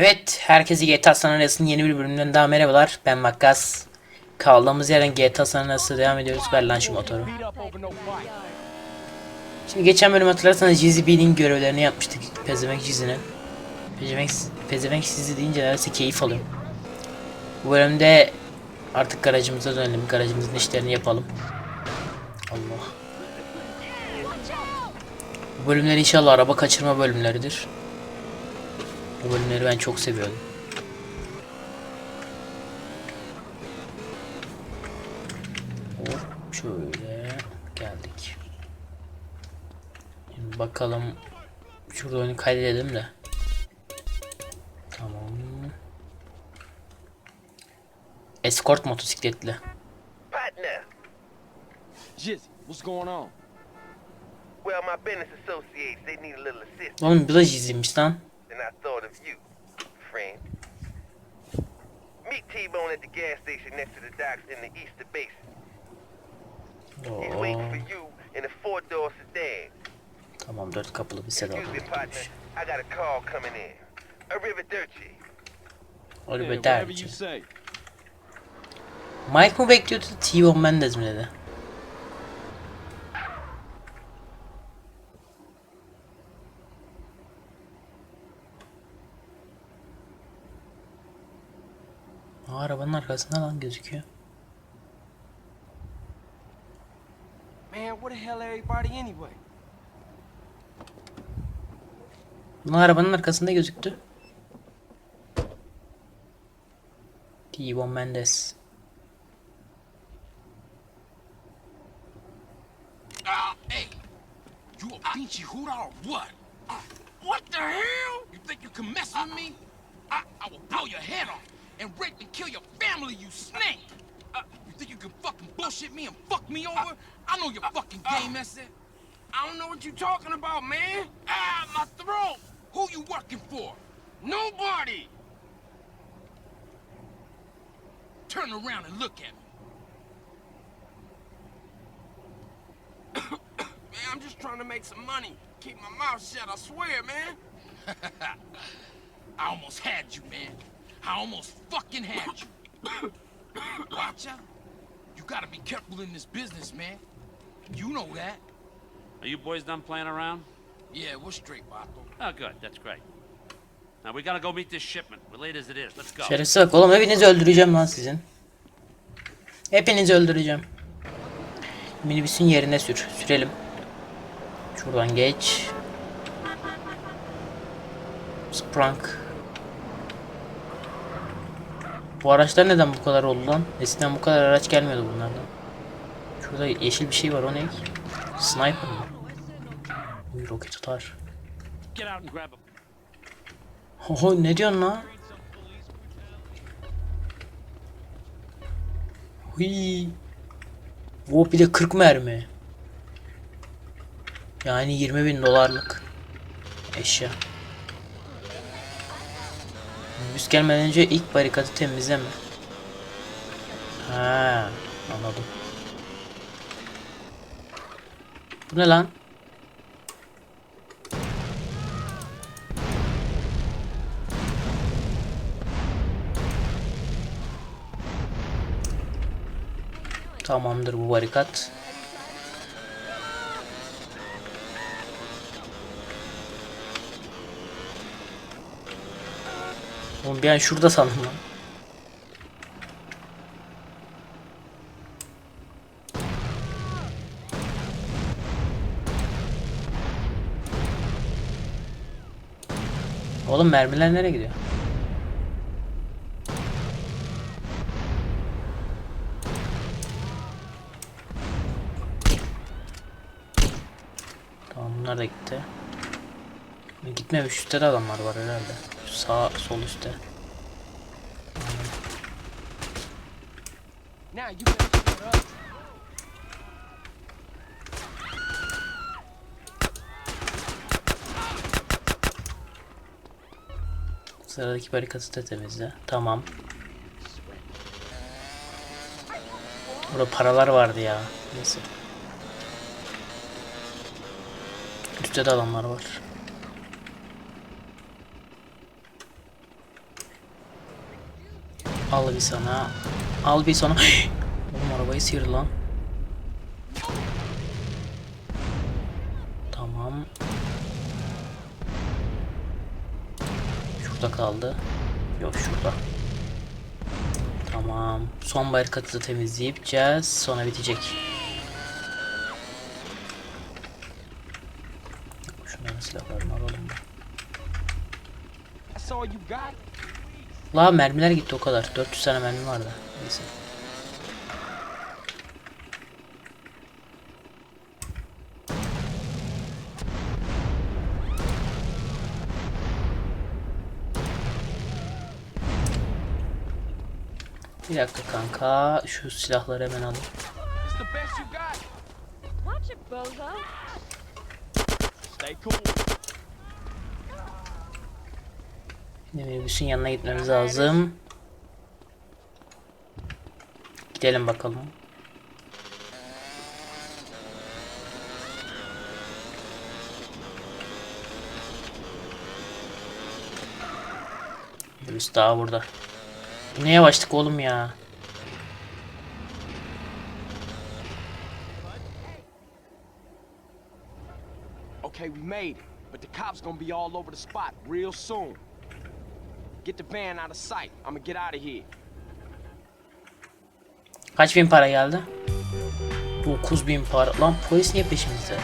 Evet, herkese GTA San Andreas'ın yeni bir bölümünden daha merhabalar. Ben Makkas. Kaldığımız yerden GTA San Andreas'a devam ediyoruz. Ver şu motoru. Şimdi geçen bölüm hatırlarsanız Jizzy B'nin görevlerini yapmıştık. Pezevenk Jizzy'nin. Pezevenk, Pezevenk Jizzy deyince neredeyse keyif alıyorum. Bu bölümde artık garajımıza dönelim. Garajımızın işlerini yapalım. Allah. Bu bölümler inşallah araba kaçırma bölümleridir. Bu bölümleri ben çok seviyorum. Hop şöyle geldik. Şimdi bakalım şurada oyunu kaydedelim de. Tamam. Escort motosikletli. Jizzy, what's going on? Well, my business associates, they need a little assistance, Oğlum bu da izlemiş lan. And I thought of you, friend. Meet T-Bone at the gas station next to the docks in the Easter Basin. He's waiting Oo, for you in a four-door sedan. tamam dört kapılı bir sedan. Excuse me, partner. I got a call coming in. Arrivederci. Öyle bir whatever derdi. you say. Mike mı bekliyordu? T-Bone Mendez mi dedi? Arabanın arkasında lan gözüküyor. Man, where the hell everybody anyway? Bunlar arabanın arkasında gözüktü. T-Bone Mendez. Ah, hey, you a pinchy hooter or what? What the hell? You think you can mess and rape and kill your family, you snake! Uh, you think you can fucking bullshit me and fuck me over? I know your fucking game, that's it. I don't know what you're talking about, man. Ah, my throat! Who you working for? Nobody! Turn around and look at me. Man, I'm just trying to make some money. Keep my mouth shut, I swear, man. I almost had you, man. I almost fucking had you. Watch out. You gotta be careful in this business, man. You know that. Are you boys done playing around? Yeah, we're straight, Vato. Oh, good. That's great. Now we gotta go meet this shipment. We're late as it is. Let's go. Şerefsiz bak oğlum hepinizi öldüreceğim lan sizin. Hepinizi öldüreceğim. Minibüsün yerine sür. Sürelim. Şuradan geç. Sprunk. Bu araçlar neden bu kadar oldu lan? Eskiden bu kadar araç gelmiyordu bunlardan. Şurada yeşil bir şey var o ne? Sniper mı? Uy, roket atar. Oho ne diyorsun lan? Huy. O bir de 40 mermi. Yani 20 bin dolarlık eşya. Minibüs gelmeden önce ilk barikatı temizleme. Ha, anladım. Bu ne lan? Tamamdır bu barikat. Oğlum bir an şurada sandım lan. Oğlum mermiler nereye gidiyor? Tamam bunlar da gitti. Gitmemiş üstte de adamlar var herhalde. Sağ sol üstte. Sıradaki barikatı da temizle. Tamam. Burada paralar vardı ya. Neyse. Üstte de adamlar var. Al bir sana. Al bir sana. Oğlum arabayı sıyırdı lan. Tamam. Şurada kaldı. Yok şurada. Tamam. Son barikatı da temizleyeceğiz. Sonra bitecek. Şunların silahlarını alalım. That's all you got? La mermiler gitti o kadar. 400 tane mermi vardı. Neyse. Bir dakika kanka. Şu silahları hemen alayım. It's the best you got. Watch it, bozo. Stay cool. Minibüsün yanına gitmemiz lazım. Gidelim bakalım. Minibüs daha burada. Bu ne yavaştık oğlum ya. Okay, we made it. But the cops gonna be all over the spot real soon. Get the van out of sight. I'ma get out of here. Kaç bin para geldi? 9 bin para. Lan polis niye peşimizde?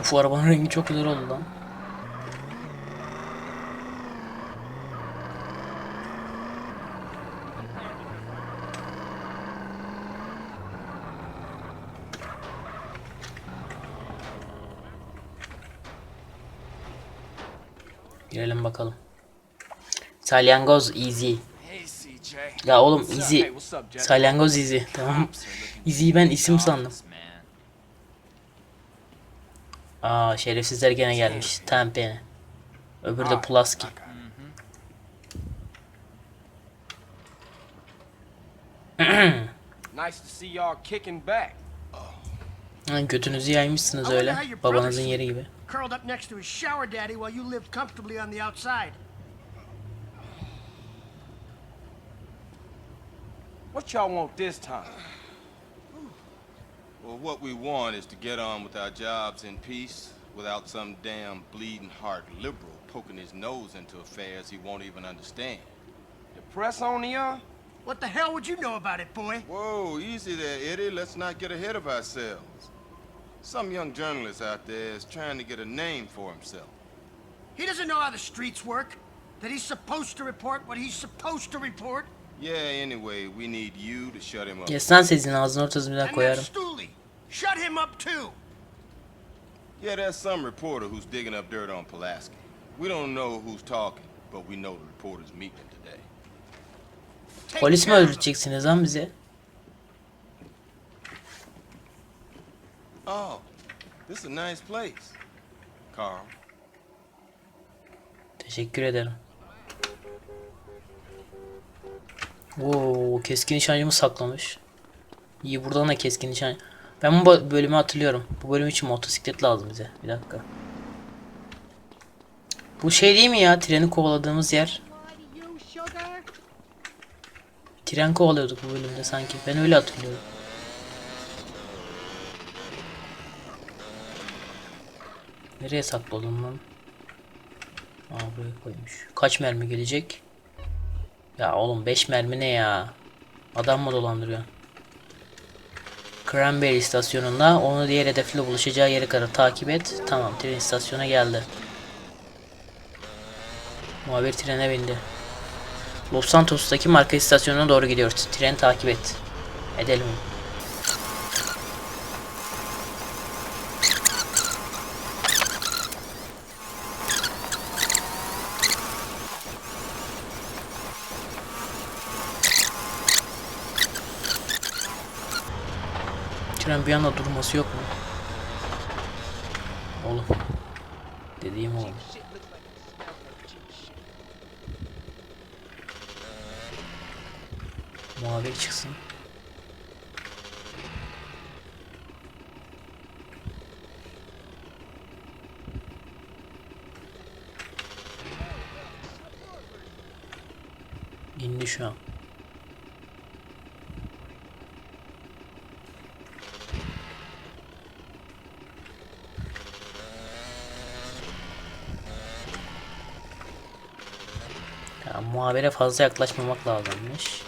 Uf arabanın rengi çok güzel oldu lan. Girelim bakalım. Salyangoz easy. Ya oğlum easy. Salyangoz easy. Tamam. Easy'yi ben isim sandım. Aa şerefsizler gene gelmiş. Tempene. Öbürü de Pulaski. Nice to see y'all kicking back. Ha, Götünüzü yaymışsınız öyle. Babanızın yeri gibi. Curled up next to his shower daddy while you lived comfortably on the outside. What y'all want this time? Well, what we want is to get on with our jobs in peace without some damn bleeding heart liberal poking his nose into affairs he won't even understand. The press on y'all? What the hell would you know about it, boy? Whoa, easy there, Eddie. Let's not get ahead of ourselves. Some young journalist out there is trying to get a name for himself. He doesn't know how the streets work. That he's supposed to report what he's supposed to report. Yeah, anyway, we need you to shut him up. Yes lan sesini ağzının ortasına koyarım. Stooley. Shut him up too. Yeah, there's some reporter who's digging up dirt on Pulaski. We don't know who's talking, but we know the reporter's meeting today. Polis mi öldüreceksiniz lan bizi? Oh, this is a nice place. Carl. Teşekkür ederim. Oo, keskin nişancımı saklamış. İyi buradan da keskin nişan. Ben bu bö- bölümü hatırlıyorum. Bu bölüm için motosiklet lazım bize. Bir dakika. Bu şey değil mi ya? Treni kovaladığımız yer. Tren kovalıyorduk bu bölümde sanki. Ben öyle hatırlıyorum. Nereye sakladım lan? Aa buraya koymuş. Kaç mermi gelecek? Ya oğlum 5 mermi ne ya? Adam mı dolandırıyor? Cranberry istasyonunda onu diğer hedefle buluşacağı yere kadar takip et. Tamam tren istasyona geldi. Muhabir trene bindi. Los Santos'taki marka istasyonuna doğru gidiyor. Tren takip et. Edelim. süren bir anda durması yok mu? Oğlum. Dediğim oldu. Muhabir çıksın. İndi şu an. Ya, muhabire fazla yaklaşmamak lazımmış.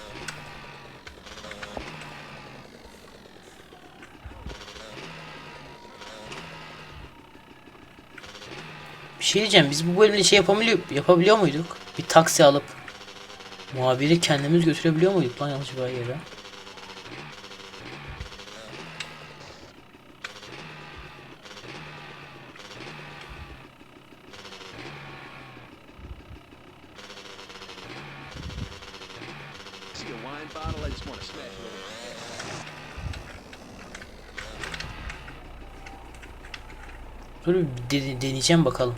Bir şey diyeceğim biz bu bölümde şey yapabiliyor, yapabiliyor muyduk? Bir taksi alıp muhabiri kendimiz götürebiliyor muyduk lan yanlış bir yere? Wine bottle? I just want to smash it over. Dur bir de- deneyeceğim bakalım.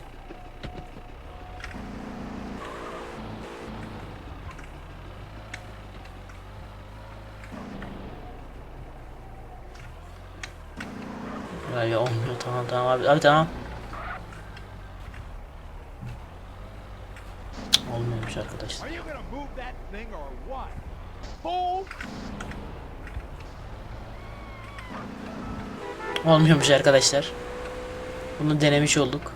Böyle olmuyor tamam tamam abi abi tamam. Cık, Olmuyormuş arkadaşlar. Fool! Olmuyormuş arkadaşlar. Bunu denemiş olduk.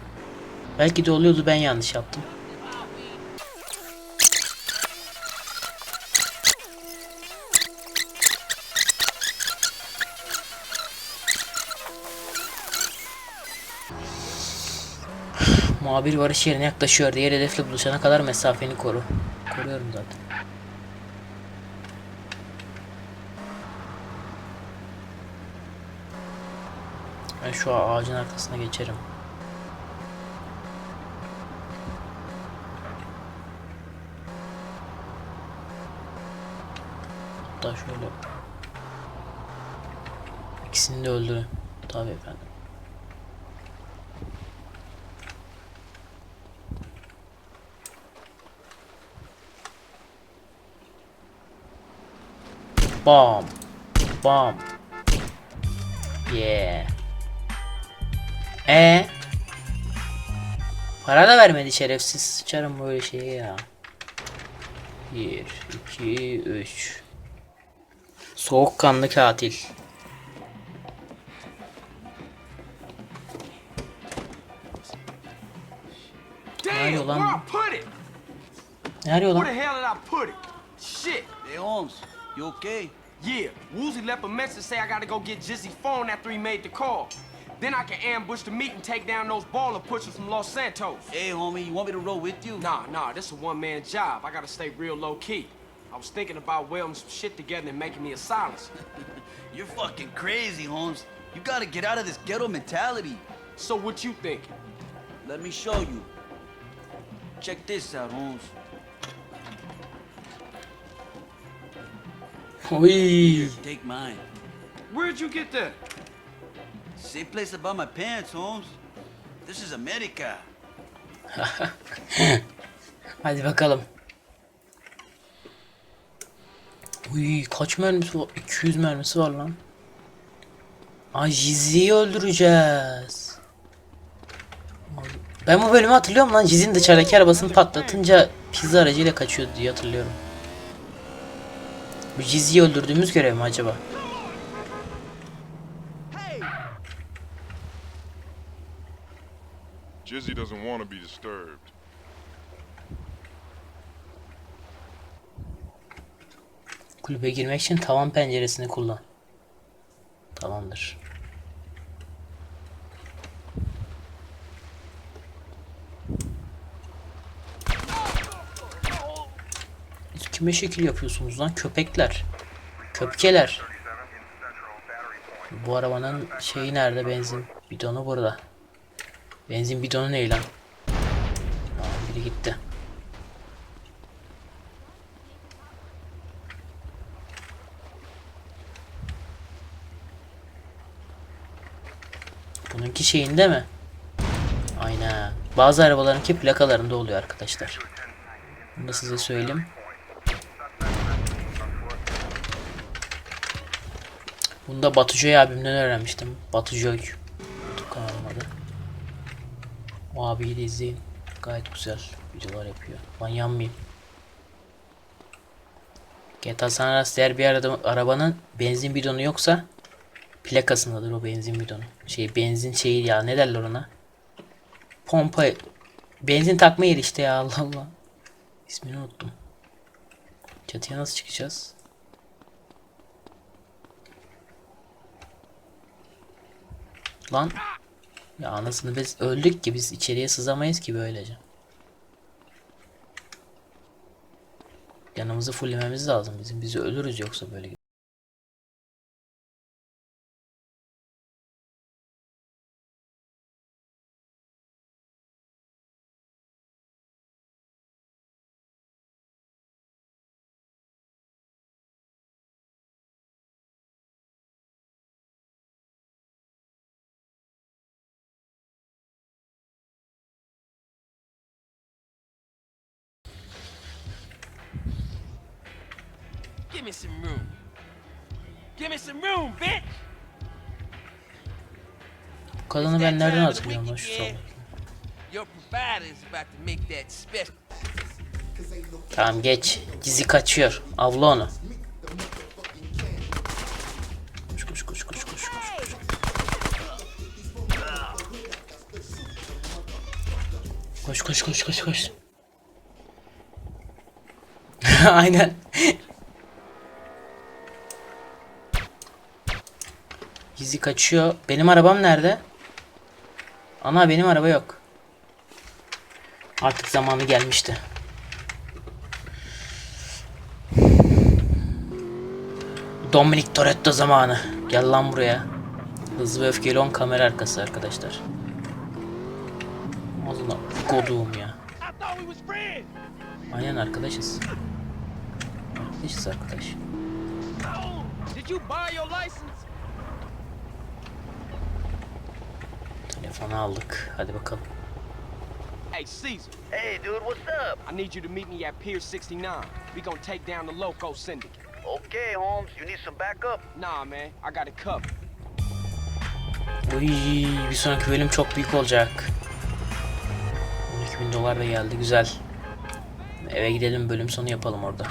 Belki de oluyordu ben yanlış yaptım. Muhabir varış yerine yaklaşıyor. Diğer hedefle buluşana kadar mesafeni koru. Koruyorum zaten. Ben şu ağacın arkasına geçerim. Hatta şöyle. İkisini de öldürün. Tabii efendim. Bam. Bam. Yeah. E Para da vermedi şerefsiz. Sıçarım böyle şeye ya. 1 2 3 Soğukkanlı katil. Damn, Mario where lan. I put it? Ne arıyor Where the lan? hell did I put it? Shit. Hey Holmes, you okay? Yeah, Woozy left a message say I gotta go get Jizzy's phone after he made the call. Then I can ambush the meat and take down those baller pushers from Los Santos. Hey homie, you want me to roll with you? Nah, nah, this is a one-man job. I gotta stay real low-key. I was thinking about welding some shit together and making me a silencer. You're fucking crazy, Holmes. You gotta get out of this ghetto mentality. So what you think? Let me show you. Check this out, Holmes. Oy. Take mine. Where'd you get that? Same place I bought my pants, Holmes. This is America. Hadi bakalım. Uy kaç mermisi var? 200 mermisi var lan. Ay Jizzy'yi öldüreceğiz. Ben bu bölümü hatırlıyorum lan. Jizzy'nin dışarıdaki arabasını patlatınca pizza aracıyla kaçıyordu diye hatırlıyorum. Bu Jizzy'yi öldürdüğümüz görev mi acaba? Jizzy doesn't want to be disturbed. Kulübe girmek için tavan penceresini kullan. Tamamdır. Kime şekil yapıyorsunuz lan köpekler? Köpkeler. Bu arabanın şeyi nerede benzin bidonu burada. Benzin bidonu ne lan? Aa, biri gitti. Bununki şeyinde mi? Aynen. Bazı arabalarınki plakalarında oluyor arkadaşlar. Bunu da size söyleyeyim. Bunu da Batujoy abimden öğrenmiştim. Batujoy. O abiyi de izleyin. Gayet güzel videolar yapıyor. Ben yanmayayım. GTA San Andreas eğer bir arada, arabanın benzin bidonu yoksa plakasındadır o benzin bidonu. Şey benzin şeyi ya ne derler ona? Pompa benzin takma yeri işte ya Allah Allah. İsmini unuttum. Çatıya nasıl çıkacağız? Lan ya anasını biz öldük ki biz içeriye sızamayız ki böylece. Yanımızı fulllememiz lazım bizim. Biz ölürüz yoksa böyle. Me some room. Give me some room, bitch! Bu kadını ben nereden hatırlıyorum lan şu salak. Your provider is about to make that special. Tamam geç. Dizi kaçıyor. Avla onu. Koş koş koş koş koş koş. koş. Koş koş koş koş koş. Aynen. Dizi kaçıyor. Benim arabam nerede? Ana benim araba yok. Artık zamanı gelmişti. Dominic Toretto zamanı. Gel lan buraya. Hızlı ve öfkeli 10 kamera arkası arkadaşlar. Allah koduğum ya. Aynen arkadaşız. Arkadaşız arkadaş. Did you buy your license? Telefonu aldık. Hadi bakalım. Hey, Caesar, Hey, dude, what's up? I need you to meet me at Pier 69. We gonna take down the Loco Syndicate. Okay, Holmes, you need some backup? Nah, man, I got it covered. Uy, bir sonraki bölüm çok büyük olacak. 12 bin dolar da geldi. Güzel. Eve gidelim bölüm sonu yapalım orada.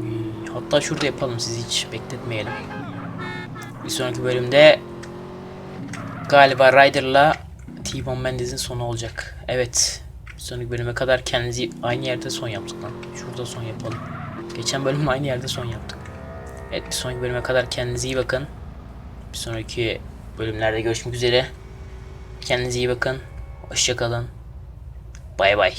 Uy, hatta şurada yapalım sizi hiç bekletmeyelim. Bir sonraki bölümde galiba Ryder'la T-Bone Mendez'in sonu olacak. Evet. Bir sonraki bölüme kadar kendinizi aynı yerde son yaptık lan. Şurada son yapalım. Geçen bölüm aynı yerde son yaptık. Evet bir sonraki bölüme kadar kendinize iyi bakın. Bir sonraki bölümlerde görüşmek üzere. Kendinize iyi bakın. Hoşçakalın. Bay bay.